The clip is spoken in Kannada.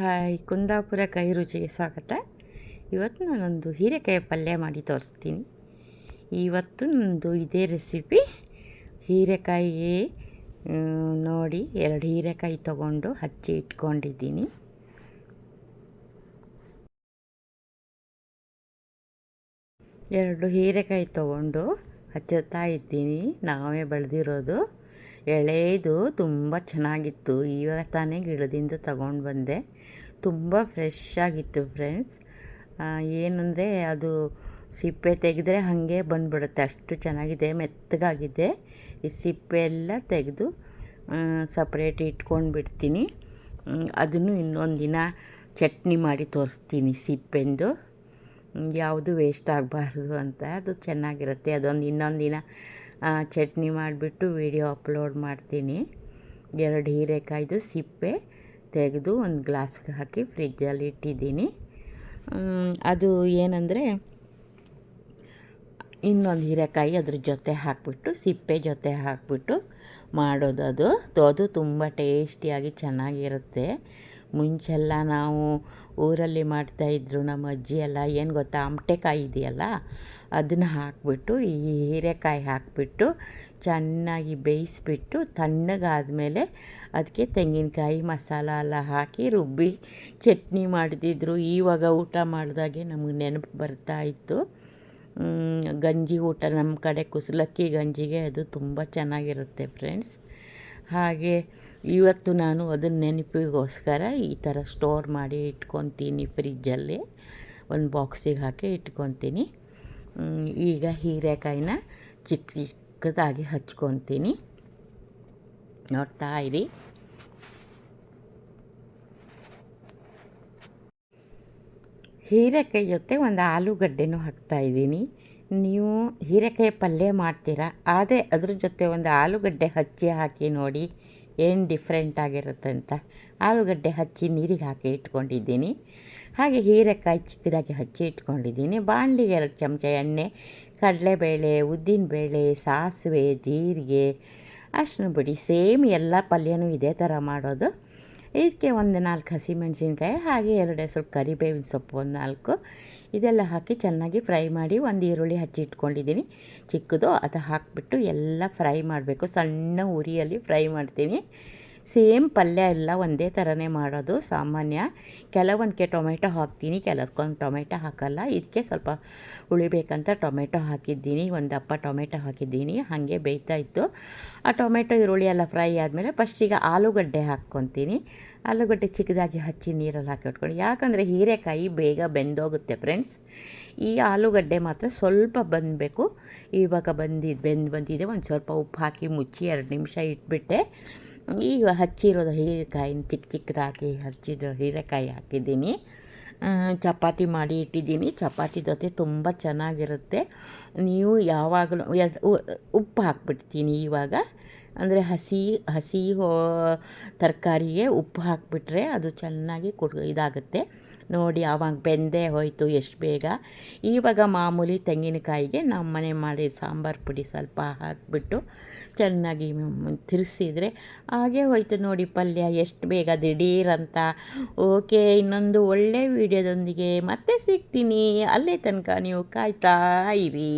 ಹಾಯ್, ಕುಂದಾಪುರ ಕೈ ರುಚಿಗೆ ಸ್ವಾಗತ. ಇವತ್ತು ನಾನೊಂದು ಹೀರೆಕಾಯಿ ಪಲ್ಯ ಮಾಡಿ ತೋರಿಸ್ತೀನಿ. ಇವತ್ತು ನಂದು ಇದೇ ರೆಸಿಪಿ. ಹೀರೆಕಾಯಿ ನೋಡಿ ಎರಡು ಹೀರೆಕಾಯಿ ತಗೊಂಡು ಹಚ್ಚಿ ಇಟ್ಕೊಂಡಿದ್ದೀನಿ. ಎರಡು ಹೀರೆಕಾಯಿ ತಗೊಂಡು ಹಚ್ಚುತ್ತಾ ಇದ್ದೀನಿ. ನಾವೇ ಬೆಳೆದಿರೋದು. ಎಳೆದು ತುಂಬ ಚೆನ್ನಾಗಿತ್ತು. ಇವಾಗ ತಾನೇ ಗಿಡದಿಂದ ತಗೊಂಡು ಬಂದೆ. ತುಂಬ ಫ್ರೆಶ್ ಆಗಿತ್ತು ಫ್ರೆಂಡ್ಸ್ ಏನಂದರೆ ಅದು ಸಿಪ್ಪೆ ತೆಗೆದ್ರೆ ಹಾಗೆ ಬಂದುಬಿಡುತ್ತೆ. ಅಷ್ಟು ಚೆನ್ನಾಗಿದೆ, ಮೆತ್ತಗಾಗಿದೆ. ಈ ಸಿಪ್ಪೆ ಎಲ್ಲ ತೆಗೆದು ಸಪ್ರೇಟ್ ಇಟ್ಕೊಂಡು ಬಿಡ್ತೀನಿ. ಅದನ್ನು ಇನ್ನೊಂದು ದಿನ ಚಟ್ನಿ ಮಾಡಿ ತೋರಿಸ್ತೀನಿ ಸಿಪ್ಪೆಂದು. ಯಾವುದು ವೇಸ್ಟ್ ಆಗಬಾರ್ದು ಅಂತ. ಅದು ಚೆನ್ನಾಗಿರುತ್ತೆ. ಅದೊಂದು ಇನ್ನೊಂದು ದಿನ ಚಟ್ನಿ ಮಾಡಿಬಿಟ್ಟು ವಿಡಿಯೋ ಅಪ್ಲೋಡ್ ಮಾಡ್ತೀನಿ. ಎರಡು ಹೀರೆಕಾಯ್ದು ಸಿಪ್ಪೆ ತೆಗೆದು ಒಂದು ಗ್ಲಾಸ್ಗೆ ಹಾಕಿ ಫ್ರಿಜ್ಜಲ್ಲಿ ಇಟ್ಟಿದ್ದೀನಿ. ಅದು ಏನಂದರೆ ಇನ್ನೊಂದು ಹೀರೆಕಾಯಿ ಅದ್ರ ಜೊತೆ ಹಾಕಿಬಿಟ್ಟು, ಸಿಪ್ಪೆ ಜೊತೆ ಹಾಕಿಬಿಟ್ಟು ಮಾಡೋದು ಅದು. ಅದು ತುಂಬ ಟೇಸ್ಟಿಯಾಗಿ ಚೆನ್ನಾಗಿರುತ್ತೆ. ಮುಂಚೆಲ್ಲ ನಾವು ಊರಲ್ಲಿ ಮಾಡ್ತಾಯಿದ್ರು ನಮ್ಮ ಅಜ್ಜಿ ಎಲ್ಲ, ಏನು ಗೊತ್ತಾ ಆಮಟೆಕಾಯಿ ಇದೆಯಲ್ಲ, ಅದನ್ನು ಹಾಕಿಬಿಟ್ಟು, ಈ ಹೀರೆಕಾಯಿ ಹಾಕಿಬಿಟ್ಟು, ಚೆನ್ನಾಗಿ ಬೇಯಿಸ್ಬಿಟ್ಟು, ತಣ್ಣಗಾದಮೇಲೆ ಅದಕ್ಕೆ ತೆಂಗಿನಕಾಯಿ ಮಸಾಲ ಎಲ್ಲ ಹಾಕಿ ರುಬ್ಬಿ ಚಟ್ನಿ ಮಾಡ್ತಿದ್ರು. ಈವಾಗ ಊಟ ಮಾಡಿದಾಗೆ ನಮಗೆ ನೆನಪು ಬರ್ತಾ ಇತ್ತು. ಗಂಜಿ ಊಟ ನಮ್ಮ ಕಡೆ ಕುಸಲಕ್ಕಿ ಗಂಜಿಗೆ ಅದು ತುಂಬ ಚೆನ್ನಾಗಿರುತ್ತೆ ಫ್ರೆಂಡ್ಸ್ ಹಾಗೆ ಇವತ್ತು ನಾನು ಅದನ್ನ ನೆನಪಿಗೋಸ್ಕರ ಈ ಥರ ಸ್ಟೋರ್ ಮಾಡಿ ಇಟ್ಕೊತೀನಿ ಫ್ರಿಜ್ಜಲ್ಲಿ ಒಂದು ಬಾಕ್ಸಿಗೆ ಹಾಕಿ ಇಟ್ಕೊತೀನಿ. ಈಗ ಹೀರೆಕಾಯಿನ ಚಿಕ್ಕ ಚಿಕ್ಕದಾಗಿ ಹಚ್ಕೊತೀನಿ. ನೋಡ್ತಾ ಇರಿ. ಹೀರೆಕಾಯಿ ಜೊತೆ ಒಂದು ಆಲೂಗಡ್ಡೆನೂ ಹಾಕ್ತಾಯಿದ್ದೀನಿ ನೀವು ಹೀರೆಕಾಯಿ ಪಲ್ಯ ಮಾಡ್ತೀರಾ? ಆದರೆ ಅದ್ರ ಜೊತೆ ಒಂದು ಆಲೂಗಡ್ಡೆ ಹಚ್ಚಿ ಹಾಕಿ ನೋಡಿ ಏನು ಡಿಫ್ರೆಂಟ್ ಆಗಿರುತ್ತೆ ಅಂತ ಆಲೂಗಡ್ಡೆ ಹಚ್ಚಿ ನೀರಿಗೆ ಹಾಕಿ ಇಟ್ಕೊಂಡಿದ್ದೀನಿ. ಹಾಗೆ ಹೀರೆಕಾಯಿ ಚಿಕ್ಕದಾಗಿ ಹಚ್ಚಿ ಇಟ್ಕೊಂಡಿದ್ದೀನಿ. ಬಾಣಲಿಗೆ ಎರಡು ಚಮಚ ಎಣ್ಣೆ, ಕಡಲೆಬೇಳೆ, ಉದ್ದಿನಬೇಳೆ, ಸಾಸಿವೆ, ಜೀರಿಗೆ ಅಷ್ಟು ಬಿಡಿ ಸೇಮ್ ಎಲ್ಲ ಪಲ್ಯನೂ ಇದೇ ಥರ ಮಾಡೋದು. ಇದಕ್ಕೆ ಒಂದು ನಾಲ್ಕು ಹಸಿಮೆಣಸಿನ್ಕಾಯಿ ಹಾಗೆ ಎರಡು ಹೆಸರು ಕರಿಬೇವಿನ ಸೊಪ್ಪು ಒಂದು ನಾಲ್ಕು. ಇದೆಲ್ಲ ಹಾಕಿ ಚೆನ್ನಾಗಿ ಫ್ರೈ ಮಾಡಿ ಒಂದು ಈರುಳ್ಳಿ ಹಚ್ಚಿ ಇಟ್ಕೊಂಡಿದ್ದೀನಿ. ಚಿಕ್ಕದು ಅದು ಹಾಕಿಬಿಟ್ಟು ಎಲ್ಲ ಫ್ರೈ ಮಾಡಬೇಕು. ಸಣ್ಣ ಉರಿಯಲ್ಲಿ ಫ್ರೈ ಮಾಡ್ತೀನಿ. ಸೇಮ್ ಪಲ್ಯ ಎಲ್ಲ ಒಂದೇ ಥರನೇ ಮಾಡೋದು ಸಾಮಾನ್ಯ. ಕೆಲವೊಂದಕ್ಕೆ ಟೊಮೆಟೊ ಹಾಕ್ತೀನಿ ಕೆಲವೊಂದು ಟೊಮೆಟೊ ಹಾಕಲ್ಲ. ಇದಕ್ಕೆ ಸ್ವಲ್ಪ ಉಳಿಬೇಕಂತ ಟೊಮೆಟೊ ಹಾಕಿದ್ದೀನಿ. ಒಂದು ದಪ್ಪ ಟೊಮೆಟೊ ಹಾಕಿದ್ದೀನಿ. ಹಾಗೆ ಬೇಯ್ತಾ ಇತ್ತು. ಆ ಟೊಮೆಟೊ, ಈರುಳ್ಳಿ ಎಲ್ಲ ಫ್ರೈ ಆದಮೇಲೆ ಫಸ್ಟಿಗೆ ಆಲೂಗಡ್ಡೆ ಹಾಕ್ಕೊತೀನಿ. ಆಲೂಗಡ್ಡೆ ಚಿಕ್ಕದಾಗಿ ಹಚ್ಚಿ ನೀರಲ್ಲಿ ಹಾಕಿ ಇಟ್ಕೊಂಡು. ಯಾಕಂದರೆ ಹೀರೆಕಾಯಿ ಬೇಗ ಬೆಂದೋಗುತ್ತೆ ಫ್ರೆಂಡ್ಸ್ ಈ ಆಲೂಗಡ್ಡೆ ಮಾತ್ರ ಸ್ವಲ್ಪ ಬಂದಬೇಕು. ಇವಾಗ ಬಂದಿದ್ದು ಬೆಂದು ಬಂದಿದೆ. ಒಂದು ಸ್ವಲ್ಪ ಉಪ್ಪು ಹಾಕಿ ಮುಚ್ಚಿ ಎರಡು ನಿಮಿಷ ಇಟ್ಬಿಟ್ಟೆ. ಈಗ ಹಚ್ಚಿರೋದು ಹೀರೆಕಾಯಿನ ಚಿಕ್ಕ ಚಿಕ್ಕದಾಗಿ ಹಚ್ಚಿದ ಹೀರೆಕಾಯಿ ಹಾಕಿದ್ದೀನಿ. ಚಪಾತಿ ಮಾಡಿ ಇಟ್ಟಿದ್ದೀನಿ. ಚಪಾತಿ ಜೊತೆ ತುಂಬ ಚೆನ್ನಾಗಿರುತ್ತೆ. ನೀವು ಯಾವಾಗಲೂ ಎರಡು ಉಪ್ಪು ಹಾಕ್ಬಿಡ್ತೀನಿ ಇವಾಗ. ಅಂದರೆ ಹಸಿ ಹಸಿ ಹೋ ತರಕಾರಿಗೆ ಉಪ್ಪು ಹಾಕಿಬಿಟ್ರೆ ಅದು ಚೆನ್ನಾಗಿ ಕುಡ್, ಇದಾಗುತ್ತೆ. ನೋಡಿ ಆವಾಗ ಬೆಂದೇ ಹೋಯಿತು ಎಷ್ಟು ಬೇಗ. ಇವಾಗ ಮಾಮೂಲಿ ತೆಂಗಿನಕಾಯಿಗೆ ನಮ್ಮ ಮನೆ ಮಾಡಿ ಸಾಂಬಾರು ಪುಡಿ ಸ್ವಲ್ಪ ಹಾಕಿಬಿಟ್ಟು ಚೆನ್ನಾಗಿ ತಿರ್ಸಿದ್ರೆ ಹಾಗೆ ಹೋಯ್ತು ನೋಡಿ ಪಲ್ಯ ಎಷ್ಟು ಬೇಗ ದಿಢೀರಂತ. ಓಕೆ, ಇನ್ನೊಂದು ಒಳ್ಳೆ ವಿಡಿಯೋದೊಂದಿಗೆ ಮತ್ತೆ ಸಿಗ್ತೀನಿ. ಅಲ್ಲೇ ತನಕ ನೀವು ಕಾಯ್ತಾ ಇರಿ.